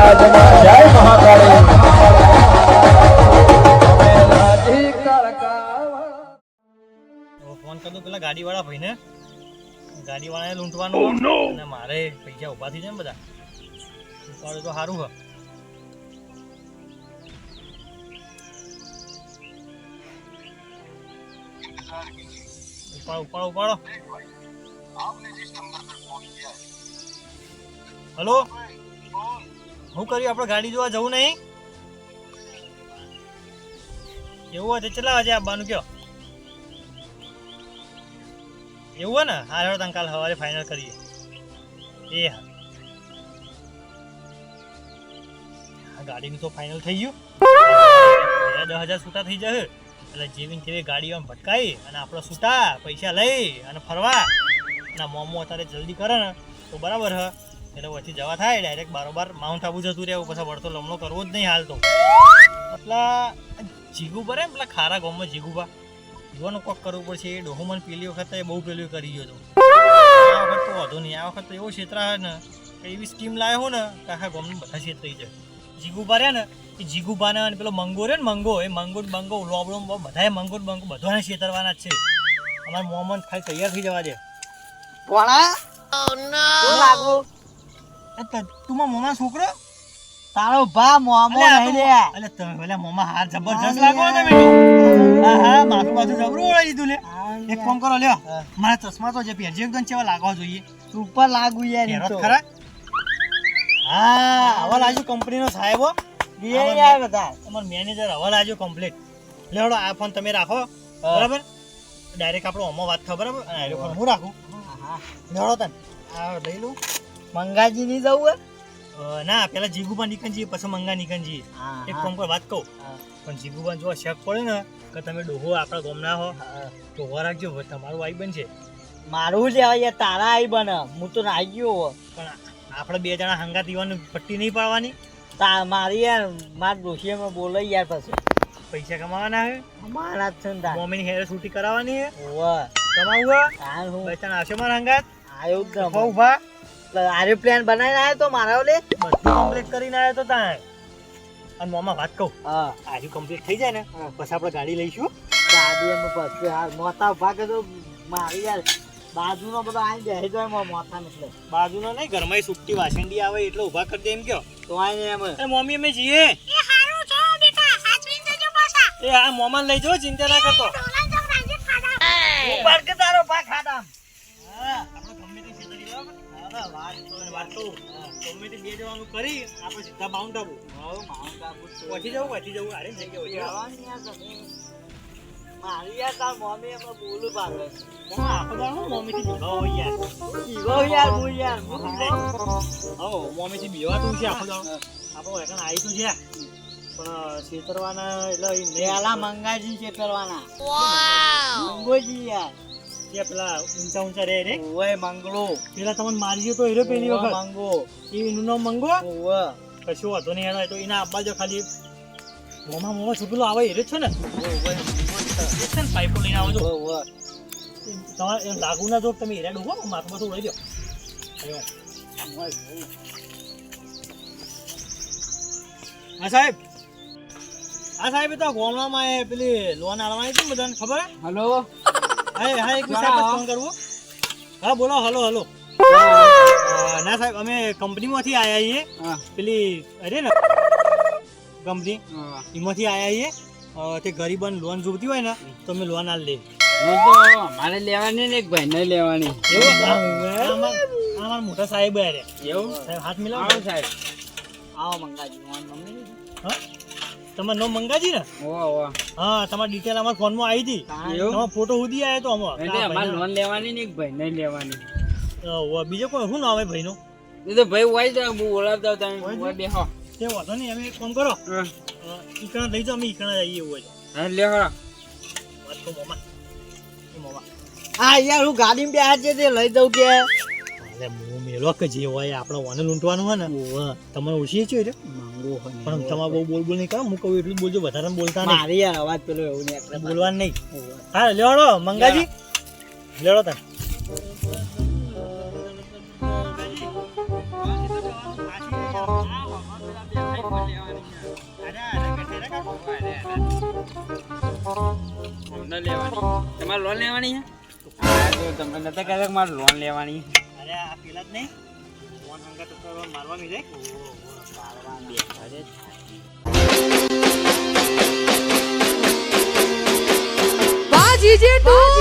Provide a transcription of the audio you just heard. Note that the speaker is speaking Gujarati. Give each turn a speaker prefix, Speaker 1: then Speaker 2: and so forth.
Speaker 1: રાજમાં જય મહાકાળી. રાજી કળકાવા
Speaker 2: તો ફોન કરતો પેલા ગાડીવાળા ભાઈને. ગાડી લૂંટવાનું. અને મારે પૈસા ઊભા થઈ જાય ને બધા. ઉપાડે તો સારું હ. ઉપાડો ઉપાડો ઉપાડો. હલો? હું કર્યું? આપણે ગાડી જોવા જવું નહીં? એવું હોય તો કેટલા વાગે આવવાનું કયો? એવું હોય ને? હા હેડો તને કાલ સવારે ફાઇનલ કરીએ. એ હા. ગાડીનું તો ફાઇનલ થઈ ગયું. દસ હજાર છૂટા થઈ જશે. એટલે જેવી તેવી ગાડી આમ ભટકાઈ અને આપણે છૂટા પૈસા લઈ અને ફરવા. ના મોમો અત્યારે જલ્દી કરે ને, તો બરાબર હ. એટલે વચ્ચે જવા થાય ડાયરેક્ટ બારોબાર માઉન્ટ આબુ જતું રહેવું પછી વળતો લમણો કરવો જ નહીં હાલ તો. એટલા જીગુ ભરે ને પેલા ખારા ગામમાં જીગુબા જોવાનું કોક કરવું પડશે એ ડોહુમન મને પેલી વખત બહુ પેલું કરી ગયો હતો. આ વખત તો વાંધો નહીં આ વખત તો એવો ક્ષેત્ર હે ને કે એવી સ્કીમ લાવ્યો ને કે આખા ગામનું બધા ક્ષેત્ર જાય. જીગુબા રહ્યા ને એ જીગુબાને અને પેલો મંગો રહ્યો ને મંગો એ મંગો બંગો લોબડો બધાએ મંગો બંગો બધાને છેતરવાના જ છે. અમારા મોહમ્મદ ખાલી તૈયાર થઈ જવા દે.
Speaker 3: પોણા શું લાગુ
Speaker 2: એ ત- મારા મોમા છોકરો?
Speaker 3: તારો ભા મોમો નહીં લે
Speaker 2: તમે પેલા મોમા હાર જબરજસ્ત લાગો. હા હા માથું બાજુ જબરું ઓળાઈ દીધું લે એક કામ કરો લ્યો.
Speaker 3: હા.
Speaker 2: મારા ચશ્મા તો જે પહેરજો એકદમ ચેવા લાગવા જોઈએ?
Speaker 3: સુપર લાગુ યાર તો.
Speaker 2: ખરા? હા હવા લાજો કંપનીનો સાહેબો
Speaker 3: બે યાર બધા.
Speaker 2: તમારો મેનેજર હવા લાજો કમ્પ્લીટ લેવડો આ ફોન તમે રાખો. બરાબર? ડાયરેક્ટ આપણો ઓમો વાત થાય બરાબર? હું. રાખું? લેવડો તને. આ લઈ લઉં.
Speaker 3: મંગાજી ની જવું
Speaker 2: હે? ના પેલા જીગુબા નીકળ જઈએ પછી મંગા નીકળ જઈએ એક ફોન પર વાત કહું. પણ જીગુબા જો શક પડે ને કે તમે ડોહો આપણા ગામના હો તો ઊભા રાખજો તમારું આઈ છે.
Speaker 3: મારું લેવા યાર તારા આઈ બને. હું તો નાઈ ગયો.
Speaker 2: પણ આપણે બે જણા હંગાત દીવાનું પટ્ટી નહીં પાડવાની.
Speaker 3: તા મારી યાર માર ડોશીમાં બોલાઈ યાર પછી.
Speaker 2: પૈસા કમાવાના હે?
Speaker 3: અમારા જ છે ને
Speaker 2: મોમીની હેર શૂટી કરાવવાની હે?
Speaker 3: ઓવે
Speaker 2: કમાવું હા?
Speaker 3: હું.
Speaker 2: પૈસા આવશે મારા હંગાત?
Speaker 3: ન
Speaker 2: ઊભા.
Speaker 3: આરે પ્લાન બનાવીને આવ્યો તો મારા ઓલે
Speaker 2: બધું કમ્પ્લીટ કરીને આવ્યો તો ત્યાં અને મોમાં વાત કહું.
Speaker 3: હા.
Speaker 2: આજુ કમ્પ્લીટ થઈ જાય ને પછી આપણે ગાડી લઈશું.
Speaker 3: ગાડી એમ પછી હાર મોતા ભાગે તો મારી યાર બાજુનો બધો આઈ બેસી જાય મોતા એટલે
Speaker 2: બાજુનો નહીં ઘરમાં સુટ્ટી વાસંડી આવે એટલે ઊભા કરી દે એમ કયો.
Speaker 3: તો આઈને એમ.
Speaker 2: એ મમ્મી અમે જઈએ એ આ મોમાં લઈ જાઓ ચિંતા ના કરતો.
Speaker 3: ઉપર કે તારો પા ખાડા
Speaker 2: વાત તો. ગમે તે બે જવાનું કરી આપણે સીધા માઉન્ટ આબુ
Speaker 3: માઉન્ટ આબુ તો
Speaker 2: પહોંચી જવું પહોંચી જવું હારી થઈ ગયો.
Speaker 3: મારી યાર તાર મમ્મી એમાં બોલું પાછળ
Speaker 2: મમ્મીથી બીવા યાર.
Speaker 3: યાર હું યાર. હું ઈવો.
Speaker 2: હો મમ્મીથી બીવાતું છે આપણે એકણ આવી તું છે. પણ છેતરવાના એટલે ઈ
Speaker 3: મંગાજી છે કરવાના મંગોજી યાર.
Speaker 2: જે પેલા ઊંચા ઊંચા રે રે.
Speaker 3: ઓય મંગળો
Speaker 2: પેલા તમને મારી ગયો તો હીરો પેલી વખત.
Speaker 3: મંગો.
Speaker 2: એનું નામ મંગો.
Speaker 3: ઓવે.
Speaker 2: કશું વાંધો નહીં એનો તો એના આપવા જો ખાલી મોમાં મોમાં છુપેલો આવે હીરો છે ને. પાઇપો લઈને આવો છો. તમારે એમ લાગુ ના જો તમે હેરા ડૂબો માથું માથું લઈ દો. હા સાહેબ. હા સાહેબ તો ગોમડામાં પેલી લોન આડવાની હતી બધાને ખબર?
Speaker 3: હલો.
Speaker 2: હા હા એક મિનિટ ફોન કરવો. હા બોલો હલો હલો. ના સાહેબ અમે કંપનીમાંથી આવ્યા છીએ. પેલી અરે ને કંપની. એમાંથી આવ્યા છીએ. તે ગરીબન લોન જોતી હોય ને તો અમે લોન આલ લે
Speaker 3: મારે લેવાની ને એક ભાઈ ને લેવાની.
Speaker 2: એવું? આ- આ અમાર- આ અમારા મોટા સાહેબ અરે
Speaker 3: એવું?
Speaker 2: સાહેબ હાથ મિલાવો.
Speaker 3: સાહેબ. આવો મંગાજી મમ્મી
Speaker 2: હા? તમારો નો મંગાજી ને?
Speaker 3: ઓ ઓ
Speaker 2: હા તમારી ડિટેલ અમારા ફોનમાં આવી હતી. તમારો ફોટો સુધી આવ્યો તો અમારો.
Speaker 3: એટલે અમારે લોન લેવાની ને ભાઈ? નહીં લેવાની.
Speaker 2: બીજો કોઈ શું નામ ભાઈ ભાઈનો?
Speaker 3: એ તો ભાઈ હોય તો બહુ બોલાવતા તમે બેહો
Speaker 2: તે વાંધો નહીં અમે એક ફોન કરો. ઈકણા લઈ જાઓ અમે ઈકણા જઈએ એવું હોય લે
Speaker 3: હા.
Speaker 2: વાત તો મોમા. મોમા મોમાં
Speaker 3: હા યાર હું ગાડીમાં બેહાર છે તે લઈ જાઉં કે?
Speaker 2: અરે હું મેળો કે જે હોય આપણે ઓને લૂંટવાનું હોય ને તમારે ઓછી છે રે
Speaker 3: માંગો
Speaker 2: પણ તમારે બહુ બોલ બોલ નહીં કરો હું કહું એટલું બોલજો વધારે બોલતા નહીં.
Speaker 3: મારી યાર અવાજ પેલો એવું નહીં એટલે
Speaker 2: બોલવાનું નહીં. હા લેવાડો મંગાજી. લેવાડો કાકો.
Speaker 4: અમને લેવાની. તમારે લોન લેવાની છે? તમને તમે નતા કહેતા કે મારે લોન લેવાની
Speaker 2: અરે, આ પેલા જ નહીં? ફોન હંગાત તો મારવાની છે.
Speaker 5: વાહ જીજે તું